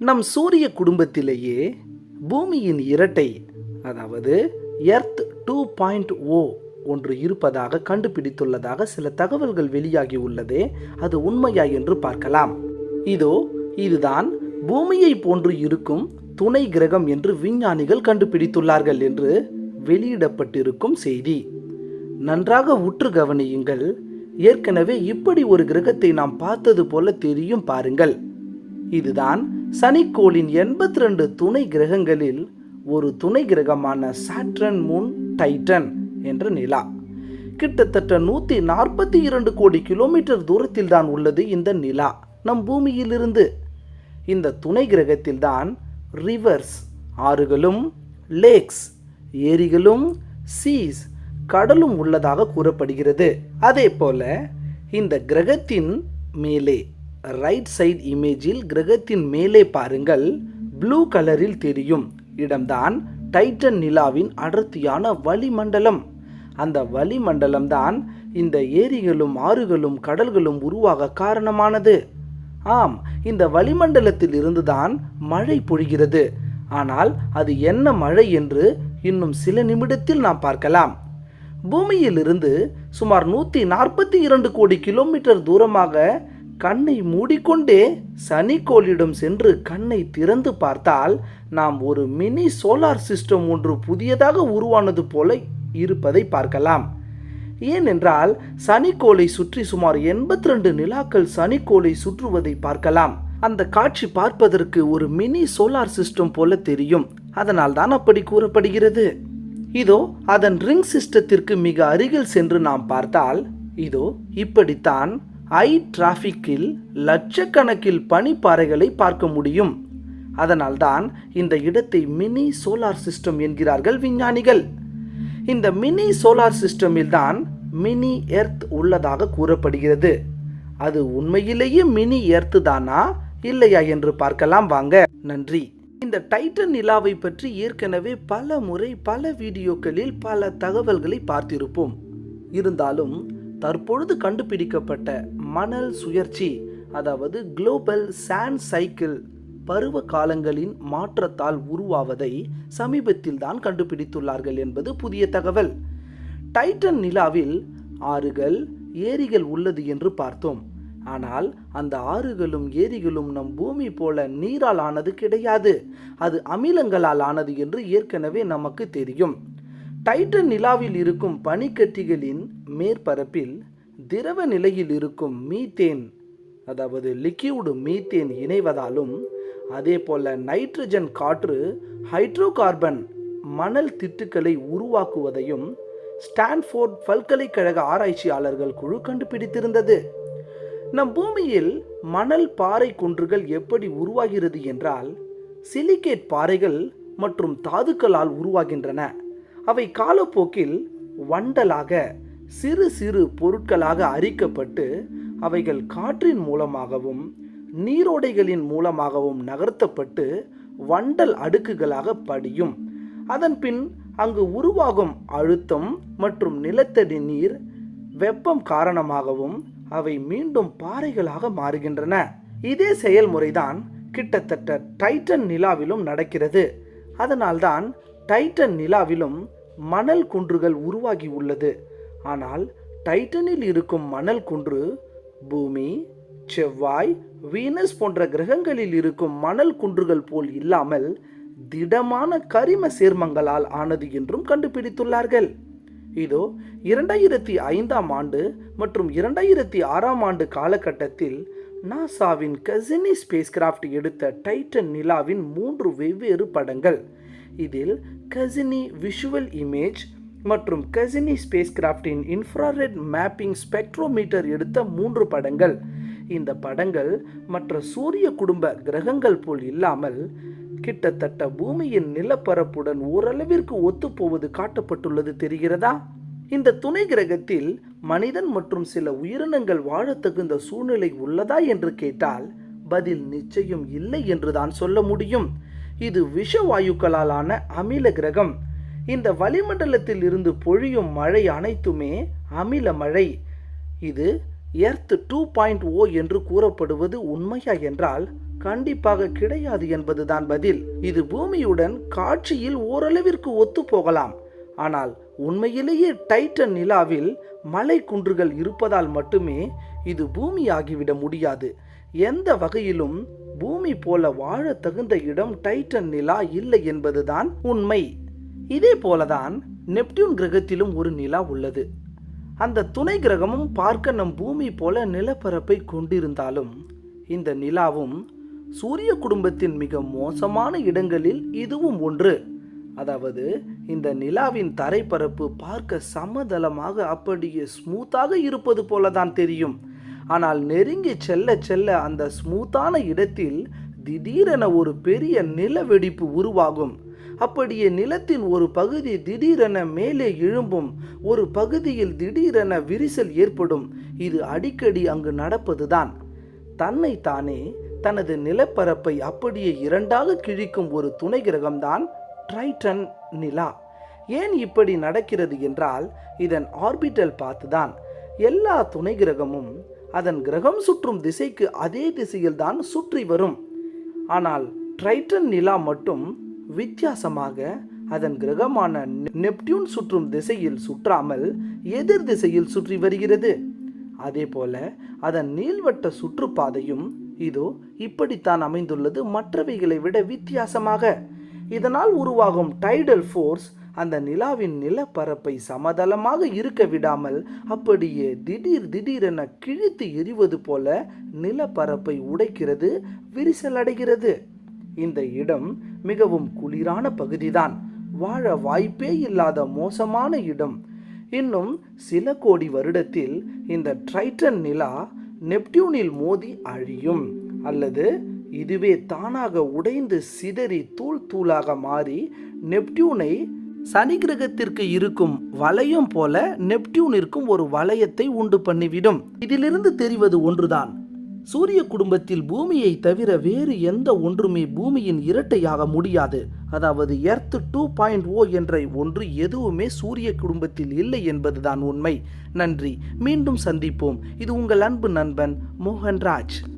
நம் சூரிய குடும்பத்திலேயே பூமியின் இரட்டை அதாவது எர்த் டூ பாயிண்ட் ஓ ஒன்று இருப்பதாக கண்டுபிடித்துள்ளதாக சில தகவல்கள் வெளியாகி உள்ளதே அது உண்மையா என்று பார்க்கலாம். இதோ இதுதான் பூமியை போன்று இருக்கும் துணை கிரகம் என்று விஞ்ஞானிகள் கண்டுபிடித்துள்ளார்கள் என்று வெளியிடப்பட்டிருக்கும் செய்தி. நன்றாக உற்று கவனியுங்கள் ஏற்கனவே இப்படி ஒரு கிரகத்தை நாம் பார்த்தது போல தெரியும் பாருங்கள். இதுதான் சனிக்கோளின் எண்பத்தி ரெண்டு துணை கிரகங்களில் ஒரு துணை கிரகமான சாட்ரன் மூன் டைட்டன் என்ற நிலா. கிட்டத்தட்ட நூற்றி நாற்பத்தி இரண்டு கோடி கிலோமீட்டர் தூரத்தில் தான் உள்ளது இந்த நிலா நம் பூமியிலிருந்து. இந்த துணை கிரகத்தில் தான் ரிவர்ஸ் ஆறுகளும் லேக்ஸ் ஏரிகளும் சீஸ் கடலும் உள்ளதாக கூறப்படுகிறது. அதே போல இந்த கிரகத்தின் மேலே ரைட் சைடு இமேஜில் கிரகத்தின் மேலே பாருங்கள். ப்ளூ கலரில் தெரியும். இடம்தான் டைட்டன் நிலாவின் அடர்த்தியான வளிமண்டலம். அந்த வளிமண்டலம்தான் இந்த ஏரிகளும் ஆறுகளும் கடல்களும் உருவாக காரணமானது. ஆம் இந்த வளிமண்டலத்தில் இருந்துதான் மழை பொழிகிறது. ஆனால் அது என்ன மழை என்று இன்னும் சில நிமிடத்தில் நாம் பார்க்கலாம். பூமியிலிருந்து சுமார் நூற்றி நாற்பத்தி இரண்டு கோடி கிலோமீட்டர் தூரமாக கண்ணை மூடிக்கொண்டே சனிக்கோளிடம் சென்று கண்ணை திறந்து பார்த்தால் நாம் ஒரு மினி சோலார் சிஸ்டம் ஒன்று புதியதாக உருவானது போல இருப்பதை பார்க்கலாம். ஏனென்றால் சனிக்கோளை சுற்றி சுமார் எண்பத்தி ரெண்டு நிலாக்கள் சனிக்கோளை சுற்றுவதை பார்க்கலாம். அந்த காட்சி பார்ப்பதற்கு ஒரு மினி சோலார் சிஸ்டம் போல தெரியும். அதனால் தான் அப்படி கூறப்படுகிறது. இதோ அதன் ரிங் சிஸ்டத்திற்கு மிக அருகில் சென்று நாம் பார்த்தால் இதோ இப்படித்தான் ஐ டிராஃபிக்கில் லட்சக்கணக்கில் பனிப்பாறைகளை பார்க்க முடியும். அதனால்தான் இந்த இடத்தை மினி சோலார் சிஸ்டம் என்கிறார்கள் விஞ்ஞானிகள். இந்த மினி சோலார் சிஸ்டமில் தான் மினி எர்த் உள்ளதாக கூறப்படுகிறது. அது உண்மையிலேயே மினி எர்த் தானா இல்லையா என்று பார்க்கலாம் வாங்க. நன்றி. இந்த டைட்டன் நிலாவை பற்றி ஏற்கனவே பல முறை பல வீடியோக்களில் பல தகவல்களை பார்த்திருப்போம். இருந்தாலும் தற்பொழுது கண்டுபிடிக்கப்பட்ட மணல் சுழற்சி அதாவது குளோபல் சாண்ட் சைக்கிள் பருவ காலங்களின் மாற்றத்தால் உருவாவதை சமீபத்தில் தான் கண்டுபிடித்துள்ளார்கள் என்பது புதிய தகவல். டைட்டன் நிலாவில் ஆறுகள் ஏரிகள் உள்ளது என்று பார்த்தோம். ஆனால் அந்த ஆறுகளும் ஏரிகளும் நம் பூமி போல நீரால் ஆனது கிடையாது. அது அமிலங்களால் ஆனது என்று ஏற்கனவே நமக்கு தெரியும். டைட்டன் நிலாவில் இருக்கும் பனிக்கட்டிகளின் மேற்பரப்பில் திரவ நிலையில் இருக்கும் மீத்தேன் அதாவது லிக்யூடு மீத்தேன் இணைவதாலும் அதே போல நைட்ரஜன் காற்று ஹைட்ரோகார்பன் மணல் திட்டுக்களை உருவாக்குவதையும் ஸ்டான்ஃபோர்ட் பல்கலைக்கழக ஆராய்ச்சியாளர்கள் குழு கண்டுபிடித்திருந்தது. நம் பூமியில் மணல் பாறை குன்றுகள் எப்படி உருவாகிறது என்றால் சிலிகேட் பாறைகள் மற்றும் தாதுக்களால் உருவாகின்றன. அவை காலப்போக்கில் வண்டலாக சிறு சிறு பொருட்களாக அரிக்கப்பட்டு அவைகள் காற்றின் மூலமாகவும் நீரோடைகளின் மூலமாகவும் நகர்த்தப்பட்டு வண்டல் அடுக்குகளாக படியும். அதன்பின் அங்கு உருவாகும் அழுத்தம் மற்றும் நிலத்தடி நீர் வெப்பம் காரணமாகவும் அவை மீண்டும் பாறைகளாக மாறுகின்றன. இதே செயல்முறைதான் கிட்டத்தட்ட டைட்டன் நிலாவிலும் நடக்கிறது. அதனால்தான் டைட்டன் நிலாவிலும் மணல் குன்றுகள் உருவாகி உள்ளது. ஆனால் டைட்டனில் இருக்கும் மணல் குன்று பூமி செவ்வாய் வீனஸ் போன்ற கிரகங்களில் இருக்கும் மணல் குன்றுகள் போல் இல்லாமல் திடமான கரிம சேர்மங்களால் ஆனது என்றும் கண்டுபிடித்துள்ளார்கள். இதோ இரண்டாயிரத்தி ஐந்தாம் ஆண்டு மற்றும் இரண்டாயிரத்தி ஆறாம் ஆண்டு காலகட்டத்தில் நாசாவின் கசினி ஸ்பேஸ் கிராஃப்ட் எடுத்த டைட்டன் நிலாவின் மூன்று வெவ்வேறு படங்கள். இதில் கசினி விஷுவல் இமேஜ் மற்றும் கசினி ஸ்பேஸ் கிராஃப்டின் இன்ஃப்ராரெட் மேப்பிங் ஸ்பெக்ட்ரோமீட்டர் எடுத்த மூன்று படங்கள். இந்த படங்கள் மற்ற சூரிய குடும்ப கிரகங்கள் போல் இல்லாமல் கிட்டத்தட்ட பூமியின் நிலப்பரப்புடன் ஓரளவிற்கு ஒத்துப்போவது காட்டப்பட்டுள்ளது தெரிகிறதா? இந்த துணை கிரகத்தில் மனிதன் மற்றும் சில உயிரினங்கள் வாழத் தகுந்த சூழ்நிலை உள்ளதா என்று கேட்டால் பதில் நிச்சயம் இல்லை என்றுதான் சொல்ல முடியும். இது விஷவாயுக்களாலான அமில கிரகம். இந்த வளிமண்டலத்தில் இருந்து பொழியும் மழை அனைத்துமே அமில மழை. இது எர்த் டூ பாயிண்ட் ஓ என்று கூறப்படுவது உண்மையா என்றால் கண்டிப்பாக கிடையாது என்பதுதான் பதில். இது பூமியுடன் காட்சியில் ஓரளவிற்கு ஒத்து போகலாம் ஆனால் உண்மையிலேயே டைட்டன் நிலாவில் மலை குன்றுகள் இருப்பதால் மட்டுமே இது பூமியாகிவிட முடியாது. எந்த வகையிலும் பூமி போல வாழ தகுந்த இடம் டைட்டன் நிலா இல்லை என்பதுதான் உண்மை. இதே போலதான் நெப்டியூன் கிரகத்திலும் ஒரு நிலா உள்ளது. அந்த துணை கிரகமும் பார்க்க நம் பூமி போல நிலப்பரப்பை கொண்டிருந்தாலும் இந்த நிலாவும் சூரிய குடும்பத்தின் மிக மோசமான இடங்களில் இதுவும் ஒன்று. அதாவது இந்த நிலாவின் தரைப்பரப்பு பார்க்க சமதளமாக அப்படியே ஸ்மூத்தாக இருப்பது போலதான் தெரியும். ஆனால் நெருங்கி செல்ல செல்ல அந்த ஸ்மூத்தான இடத்தில் திடீரென ஒரு பெரிய நிலவெடிப்பு உருவாகும். அப்படியே நிலத்தின் ஒரு பகுதி திடீரென மேலே எழும்பும். ஒரு பகுதியில் திடீரென விரிசல் ஏற்படும். இது அடிக்கடி அங்கு நடப்பதுதான். தன்னை தானே தனது நிலப்பரப்பை அப்படியே இரண்டாக கிழிக்கும் ஒரு துணை கிரகம்தான் ட்ரைட்டன் நிலா. ஏன் இப்படி நடக்கிறது என்றால் இதன் ஆர்பிட்டல் பார்த்துதான். எல்லா துணை கிரகமும் அதன் கிரகம் சுற்றும் திசைக்கு அதே திசையில் தான் சுற்றி வரும். ஆனால் ட்ரைட்டன் நிலா மட்டும் வித்தியாசமாக அதன் கிரகமான நெப்டியூன் சுற்றும் திசையில் சுற்றாமல் எதிர் திசையில் சுற்றி வருகிறது. அதே போல அதன் நீள்வட்ட சுற்றுப்பாதையும் இதோ இப்படித்தான் அமைந்துள்ளது. மற்றவைகளை விட வித்தியாசமாக இதனால் உருவாகும் டைடல் ஃபோர்ஸ் அந்த நிலாவின் நிலப்பரப்பை சமதளமாக இருக்க விடாமல் அப்படியே திடீர் திடீரென கிழித்து எரிவது போல நிலப்பரப்பை உடைக்கிறது விரிசல் அடைகிறது இந்த இடம் மிகவும் குளிரான பகுதிதான். வாழ வாய்ப்பே இல்லாத மோசமான இடம். இன்னும் சில கோடி வருடத்தில் இந்த ட்ரைட்டன் நிலா நெப்டியூனில் மோதி அழியும். அல்லது இதுவே தானாக உடைந்து சிதறி தூள் தூளாக மாறி நெப்டியூனை சனி கிரகத்திற்கு இருக்கும் வளையம் போல நெப்டியூனிற்கும் ஒரு வளையத்தை உண்டு பண்ணிவிடும். இதிலிருந்து தெரிவது ஒன்றுதான். சூரிய குடும்பத்தில் பூமியை தவிர வேறு எந்த ஒன்றுமே பூமியின் இரட்டையாக முடியாது. அதாவது எர்த் டூ பாயிண்ட் ஓ என்ற ஒன்று எதுவுமே சூரிய குடும்பத்தில் இல்லை என்பதுதான் உண்மை. நன்றி. மீண்டும் சந்திப்போம். இது உங்கள் அன்பு நண்பன் மோகன்ராஜ்.